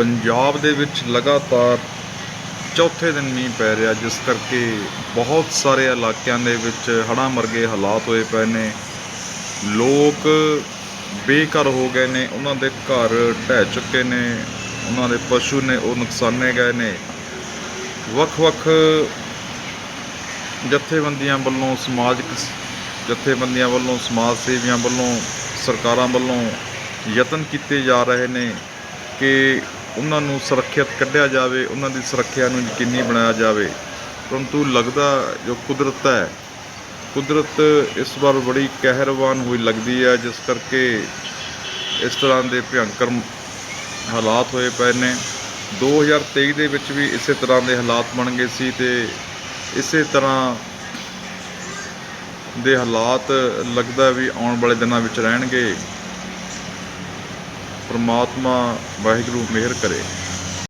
ਪੰਜਾਬ ਦੇ ਵਿੱਚ ਲਗਾਤਾਰ ਚੌਥੇ ਦਿਨ ਮੀਂਹ ਪੈ ਰਿਹਾ, ਜਿਸ ਕਰਕੇ ਬਹੁਤ ਸਾਰੇ ਇਲਾਕਿਆਂ ਦੇ ਵਿੱਚ ਹੜ੍ਹਾਂ ਮਰਗੇ ਹਾਲਾਤ ਹੋਏ ਪਏ ਨੇ। ਲੋਕ ਬੇਘਰ ਹੋ ਗਏ ਨੇ, ਉਹਨਾਂ ਦੇ ਘਰ ਢਹਿ ਚੁੱਕੇ ਨੇ, ਉਹਨਾਂ ਦੇ ਪਸ਼ੂ ਨੇ ਉਹ ਨੁਕਸਾਨੇ ਗਏ ਨੇ। ਵੱਖ-ਵੱਖ ਜਥੇਬੰਦੀਆਂ ਵੱਲੋਂ ਸਮਾਜਿਕ ਜਥੇਬੰਦੀਆਂ ਵੱਲੋਂ, ਸਮਾਜ ਸੇਵੀਆਂ ਵੱਲੋਂ, ਸਰਕਾਰਾਂ ਵੱਲੋਂ ਯਤਨ ਕੀਤੇ ਜਾ ਰਹੇ ਨੇ ਕਿ ਉਹਨਾਂ ਨੂੰ ਸੁਰੱਖਿਅਤ ਕੱਢਿਆ ਜਾਵੇ, ਉਹਨਾਂ ਦੀ ਸੁਰੱਖਿਆ ਨੂੰ ਯਕੀਨੀ ਬਣਾਇਆ ਜਾਵੇ। ਪਰੰਤੂ ਲੱਗਦਾ ਜੋ ਕੁਦਰਤ ਹੈ, ਕੁਦਰਤ ਇਸ ਵਾਰ ਬੜੀ ਕਹਿਰਵਾਨ ਹੋਈ ਲੱਗਦੀ ਹੈ, ਜਿਸ ਕਰਕੇ ਇਸ ਤਰ੍ਹਾਂ ਦੇ ਭਿਅੰਕਰ ਹਾਲਾਤ ਹੋਏ ਪਏ ਨੇ। 2023 ਦੇ ਵਿੱਚ ਵੀ ਇਸੇ ਤਰ੍ਹਾਂ ਦੇ ਹਾਲਾਤ ਬਣ ਗਏ ਸੀ ਤੇ ਇਸੇ ਤਰ੍ਹਾਂ ਦੇ ਹਾਲਾਤ ਲੱਗਦਾ ਵੀ ਆਉਣ ਵਾਲੇ ਦਿਨਾਂ ਵਿੱਚ ਰਹਿਣਗੇ। ਪਰਮਾਤਮਾ ਵਾਹਿਗੁਰੂ ਮਿਹਰ ਕਰੇ।